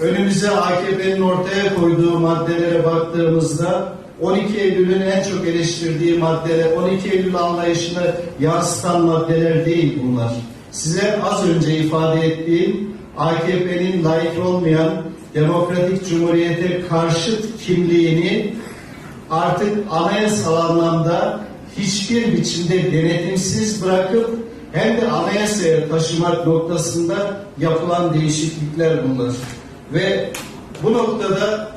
önümüze AKP'nin ortaya koyduğu maddelere baktığımızda 12 Eylül'ün en çok eleştirdiği maddeler, 12 Eylül anlayışını yansıtan maddeler değil bunlar. Size az önce ifade ettiğim AKP'nin layık olmayan demokratik cumhuriyete karşıt kimliğini artık anayasal anlamda hiçbir biçimde denetimsiz bırakıp hem de anayasaya taşımak noktasında yapılan değişiklikler bunlar. Ve bu noktada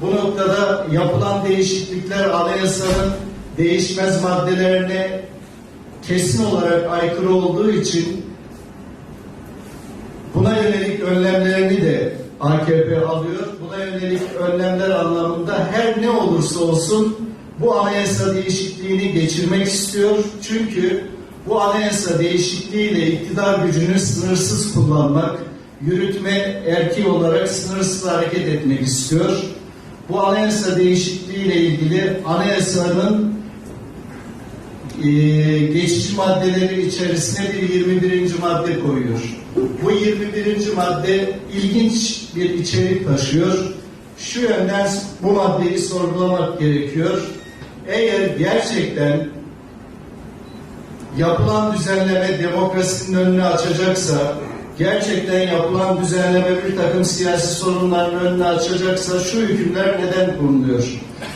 bu noktada yapılan değişiklikler anayasanın değişmez maddelerine kesin olarak aykırı olduğu için Buna yönelik önlemlerini de AKP alıyor. Buna yönelik önlemler anlamında her ne olursa olsun bu anayasa değişikliğini geçirmek istiyor. Çünkü bu anayasa değişikliğiyle iktidar gücünü sınırsız kullanmak, yürütme erki olarak sınırsız hareket etmek istiyor. Bu anayasa değişikliğiyle ilgili anayasanın e, geçici maddeleri içerisine bir 21. madde koyuyor. Bu 21. madde ilginç bir içerik taşıyor. Şu yönden bu maddeyi sorgulamak gerekiyor. Eğer gerçekten yapılan düzenleme demokrasinin önünü açacaksa, gerçekten yapılan düzenleme bir takım siyasi sorunların önünü açacaksa şu hükümler neden konuluyor?